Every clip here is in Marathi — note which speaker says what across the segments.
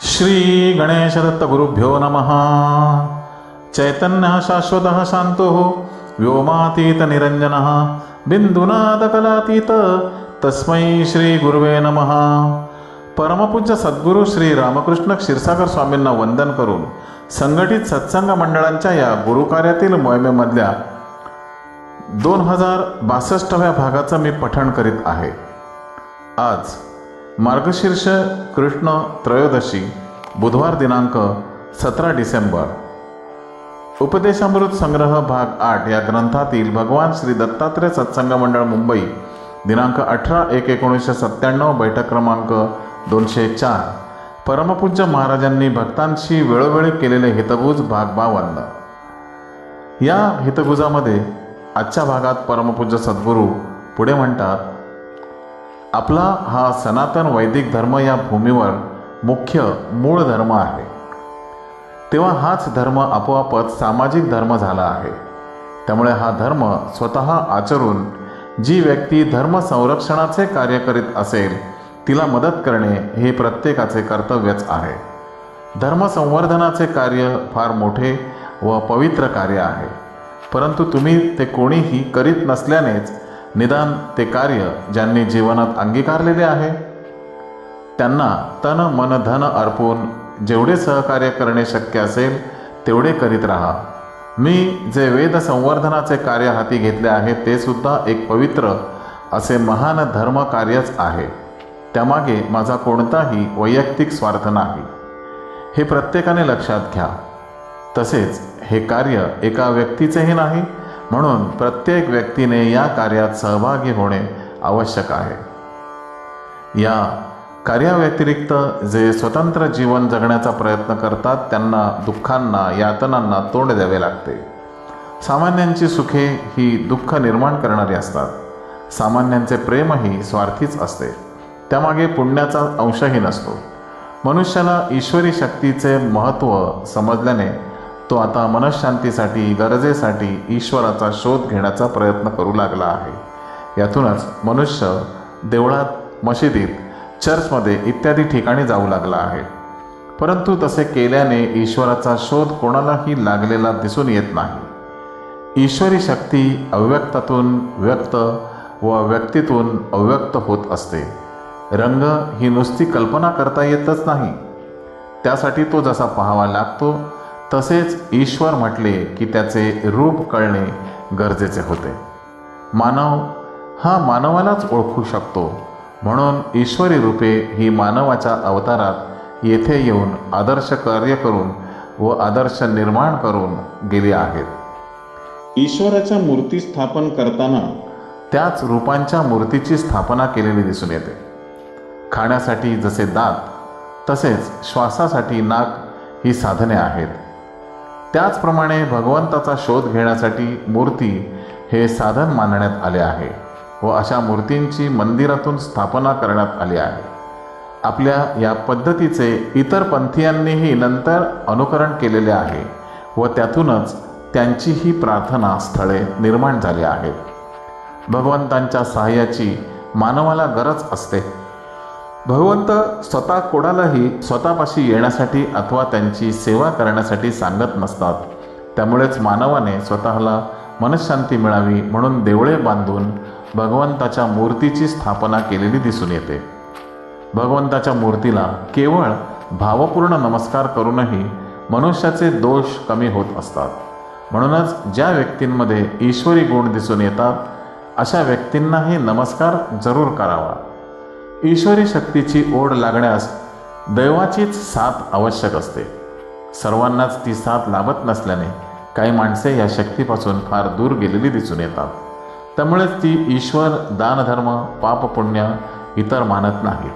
Speaker 1: श्री गणेशदत्तगुरुभ्यो नमः। चैतन्यः शाश्वतः व्योमातीत व्योमातीतनिरञ्जनः बिन्दुनादकलातीत तस्मै श्रीगुरुवे नमः। परमपूज्य सद्गुरू श्री रामकृष्ण क्षीरसागर स्वामींना वंदन करून संघटित सत्संग मंडळांच्या या गुरुकार्यातील मोहिमेमधल्या दोन हजार बासष्टव्या भागाचं मी पठण करीत आहे. आज मार्गशीर्ष कृष्ण त्रयोदशी बुधवार दिनांक सतरा डिसेंबर. उपदेशामृत संग्रह भाग आठ या ग्रंथातील भगवान श्री दत्तात्रय सत्संग मंडळ मुंबई दिनांक अठरा एक एकोणीसशे सत्त्याण्णव बैठक क्रमांक दोनशे चार. परमपूज्य महाराजांनी भक्तांशी वेळोवेळी केलेले हितगुज भाग बावन्न. या हितगुजामध्ये आजच्या भागात परमपूज्य सद्गुरू पुढे म्हणतात आपला हा सनातन वैदिक धर्म या भूमीवर मुख्य मूळ धर्म आहे. तेव्हा हाच धर्म आपोआपच सामाजिक धर्म झाला आहे. त्यामुळे हा धर्म स्वतः आचरून जी व्यक्ती धर्म संरक्षणाचे कार्य करीत असेल तिला मदत करणे हे प्रत्येकाचे कर्तव्यच आहे. धर्म संवर्धनाचे कार्य फार मोठे व पवित्र कार्य आहे. परंतु तुम्ही ते कोणीही करीत नसल्यानेच निदान ते कार्य ज्यांनी जीवनात अंगीकारलेले आहे. त्यांना तन मन धन अर्पून जेवढे सहकार्य करणे शक्य असेल तेवढे करीत राहा. मी जे वेद संवर्धनाचे कार्य हाती घेतले आहे ते सुद्धा एक पवित्र असे महान धर्म कार्यच आहे. त्यामागे माझा कोणताही वैयक्तिक स्वार्थ नाही. हे प्रत्येकाने लक्षात घ्या. तसेच हे कार्य एका व्यक्तीचेही नाही म्हणून प्रत्येक व्यक्तीने या कार्यात सहभागी होणे आवश्यक आहे. या कार्याव्यतिरिक्त जे स्वतंत्र जीवन जगण्याचा प्रयत्न करतात त्यांना दुःखांना यातनांना तोंड द्यावे लागते. सामान्यांची सुखे ही दुःख निर्माण करणारी असतात. सामान्यांचे प्रेमही स्वार्थीच असते. त्यामागे पुण्याचा अंशही नसतो. मनुष्याला ईश्वरी शक्तीचे महत्त्व समजल्याने तो आता मनशांतीसाठी गरजेसाठी ईश्वराचा शोध घेण्याचा प्रयत्न करू लागला आहे. यातूनच मनुष्य देवळात मशिदीत चर्चमध्ये इत्यादी ठिकाणी जाऊ लागला आहे. परंतु तसे केल्याने ईश्वराचा शोध कोणालाही लागलेला दिसून येत नाही. ईश्वरी शक्ती अव्यक्तातून व्यक्त व व्यक्तीतून अव्यक्त होत असते. रंग ही नुसती कल्पना करता येतच नाही. त्यासाठी तो जसा पाहावा लागतो तसेच ईश्वर म्हटले की त्याचे रूप कळणे गरजेचे होते. मानव हा मानवालाच ओळखू शकतो. म्हणून ईश्वरी रूपे ही मानवाच्या अवतारात येथे येऊन आदर्श कार्य करून व आदर्श निर्माण करून गेली आहेत. ईश्वराच्या मूर्ती स्थापन करताना त्याच रूपांच्या मूर्तीची स्थापना केलेली दिसून येते. खाण्यासाठी जसे दात तसेच श्वासासाठी नाक ही साधने आहेत. त्याचप्रमाणे भगवंताचा शोध घेण्यासाठी मूर्ती हे साधन मानण्यात आले आहे व अशा मूर्तींची मंदिरातून स्थापना करण्यात आली आहे. आपल्या या पद्धतीचे इतर पंथीयांनीही नंतर अनुकरण केलेले आहे व त्यातूनच त्यांचीही प्रार्थना स्थळे निर्माण झाली आहेत. भगवंतांच्या सहाय्याची मानवाला गरज असते. भगवंत स्वतः कोणालाही स्वतःपाशी येण्यासाठी अथवा त्यांची सेवा करण्यासाठी सांगत नसतात. त्यामुळेच मानवाने स्वतःला मनशांती मिळावी म्हणून देवळे बांधून भगवंताच्या मूर्तीची स्थापना केलेली दिसून येते. भगवंताच्या मूर्तीला केवळ भावपूर्ण नमस्कार करूनही मनुष्याचे दोष कमी होत असतात. म्हणूनच ज्या व्यक्तींमध्ये ईश्वरी गुण दिसून येतात अशा व्यक्तींनाही नमस्कार जरूर करावा. ईश्वरी शक्तीची ओढ लागण्यास दैवाचीच साथ आवश्यक असते. सर्वांनाच ती साथ लाभत नसल्याने काही माणसे या शक्तीपासून फार दूर गेलेली दिसून येतात. त्यामुळेच ती ईश्वर दानधर्म पापपुण्य इतर मानत नाहीत.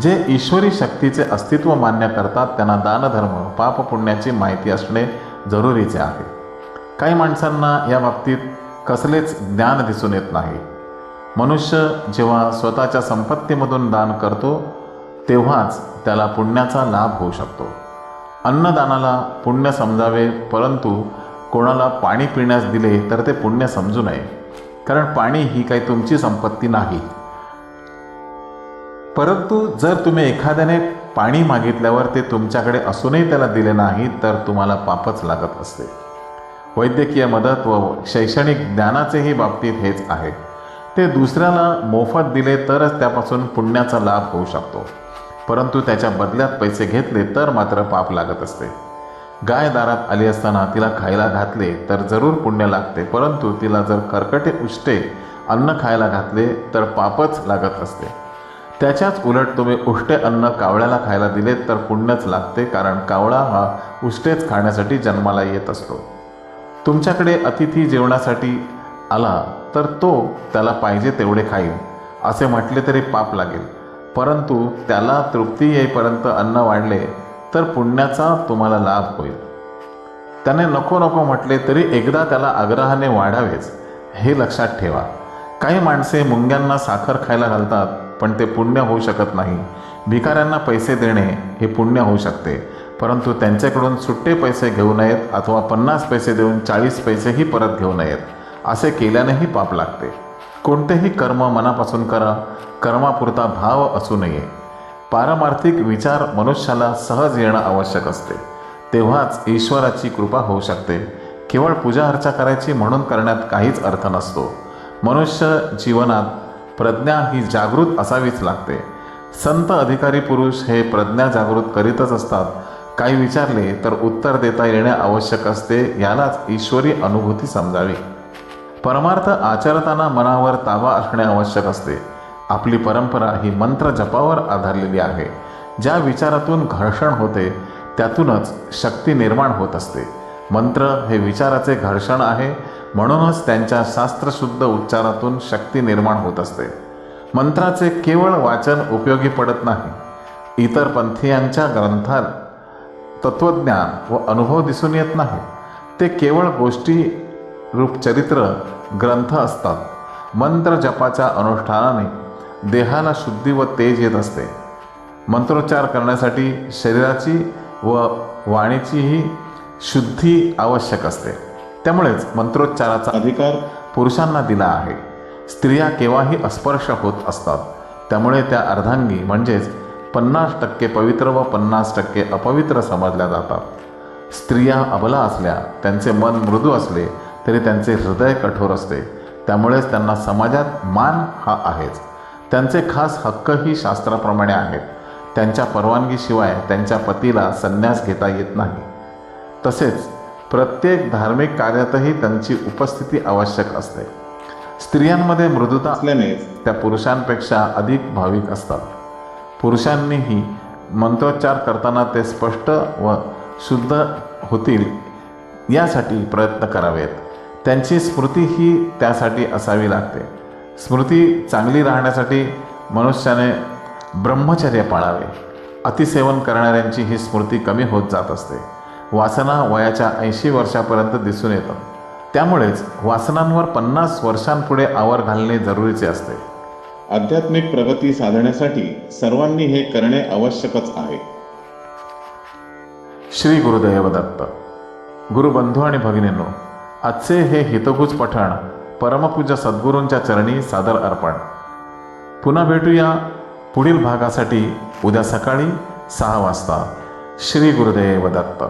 Speaker 1: जे ईश्वरी शक्तीचे अस्तित्व मान्य करतात त्यांना दानधर्म पापपुण्याची माहिती असणे जरुरीचे आहे. काही माणसांना या बाबतीत कसलेच ज्ञान दिसून येत नाही. मनुष्य जेव्हा स्वतःच्या संपत्तीमधून दान करतो तेव्हाच त्याला पुण्याचा लाभ होऊ शकतो. अन्नदानाला पुण्य समजावे परंतु कोणाला पाणी पिण्यास दिले तर ते पुण्य समजू नये. कारण पाणी ही काही तुमची संपत्ती नाही. परंतु जर तुम्ही एखाद्याने पाणी मागितल्यावर ते तुमच्याकडे असूनही त्याला दिले नाही तर तुम्हाला पापच लागत असते. वैद्यकीय मदत व शैक्षणिक ज्ञानाचेही बाबतीत हेच आहे. ते दुसऱ्याला मोफत दिले तरच त्यापासून पुण्याचा लाभ होऊ शकतो. परंतु त्याच्या बदल्यात पैसे घेतले तर मात्र पाप लागत असते. गाय दारात आली असताना तिला खायला घातले तर जरूर पुण्य लागते परंतु तिला जर कर्कटे उष्टे अन्न खायला घातले तर पापच लागत असते. त्याच्याच उलट तुम्ही उष्टे अन्न कावळ्याला खायला दिले तर पुण्यच लागते कारण कावळा हा उष्टेच खाण्यासाठी जन्माला येत असतो. तुमच्याकडे अतिथी जेवणासाठी आला तर तो त्याला पाहिजे तेवढे खाईल असे म्हटले तरी पाप लागेल. परंतु त्याला तृप्ती येईपर्यंत अन्न वाढले तर पुण्याचा तुम्हाला लाभ होईल. त्याने नको नको म्हटले तरी एकदा त्याला आग्रहाने वाढावेच. हे लक्षात ठेवा. काही माणसे मुंग्यांना साखर खायला घालतात पण ते पुण्य होऊ शकत नाही. भिकाऱ्यांना पैसे देणे हे पुण्य होऊ शकते परंतु त्यांच्याकडून सुट्टे पैसे घेऊ नयेत अथवा पन्नास पैसे देऊन चाळीस पैसेही परत घेऊ नयेत. असे केल्यानेही पाप लागते. कोणतेही कर्म मनापासून करा कर्मापुरता भाव असू नये. पारमार्थिक विचार मनुष्याला सहज येणं आवश्यक असते. तेव्हाच ईश्वराची कृपा होऊ शकते. केवळ पूजा अर्चा करायची म्हणून करण्यात काहीच अर्थ नसतो. मनुष्य जीवनात प्रज्ञा ही जागृत असावीच लागते. संत अधिकारी पुरुष हे प्रज्ञा जागृत करीतच असतात. काही विचारले तर उत्तर देता येणे आवश्यक असते यालाच ईश्वरी अनुभूती समजावी. परमार्थ आचरताना मनावर ताबा असणे आवश्यक असते. आपली परंपरा ही मंत्र जपावर आधारलेली आहे. ज्या विचारातून घर्षण होते त्यातूनच शक्ती निर्माण होत असते. मंत्र हे विचाराचे घर्षण आहे म्हणूनच त्यांच्या शास्त्रशुद्ध उच्चारातून शक्ती निर्माण होत असते. मंत्राचे केवळ वाचन उपयोगी पडत नाही. इतर पंथीयांच्या ग्रंथात तत्वज्ञान व अनुभव दिसून येत नाही. ते केवळ गोष्टी रूपचरित्र ग्रंथ असतात. मंत्र जपाच्या अनुष्ठानाने देहाला शुद्धी व तेज येत असते. मंत्रोच्चार करण्यासाठी शरीराची व वाणीचीही शुद्धी आवश्यक असते. त्यामुळेच मंत्रोच्चाराचा अधिकार पुरुषांना दिला आहे. स्त्रिया केव्हाही अस्पर्श होत असतात. त्यामुळे त्या अर्धांगी म्हणजेच पन्नास टक्के पवित्र व पन्नास टक्के अपवित्र समजल्या जातात. स्त्रिया अबला असल्या त्यांचे मन मृदू असले तरी त्यांचे हृदय कठोर असते. त्यामुळेच त्यांना समाजात मान हा आहेच. त्यांचे खास हक्कही शास्त्राप्रमाणे आहेत. त्यांच्या परवानगीशिवाय त्यांच्या पतीला संन्यास घेता येत नाही. तसेच प्रत्येक धार्मिक कार्यातही त्यांची उपस्थिती आवश्यक असते. स्त्रियांमध्ये मृदुता असल्यानेच त्या पुरुषांपेक्षा अधिक भाविक असतात. पुरुषांनीही मंत्रोच्चार करताना ते स्पष्ट व शुद्ध होतील यासाठी प्रयत्न करावेत. त्यांची स्मृती ही त्यासाठी असावी लागते. स्मृती चांगली राहण्यासाठी मनुष्याने ब्रह्मचर्य पाळावे. अतिसेवन करणाऱ्यांची ही स्मृती कमी होत जात असते. वासना वयाच्या ऐंशी वर्षापर्यंत दिसून येतात. त्यामुळेच वासनांवर पन्नास वर्षांपुढे आवर घालणे जरुरीचे असते. आध्यात्मिक प्रगती साधण्यासाठी सर्वांनी हे करणे आवश्यकच आहे. श्री गुरुदैव दत्त गुरुबंधू आणि भगिनींनो आजचे हे हितगुज पठण परमपूज्य सद्गुरूंच्या चरणी सादर अर्पण. पुन्हा भेटूया पुढील भागासाठी उद्या सकाळी सहा वाजता. श्री गुरुदेव दत्त.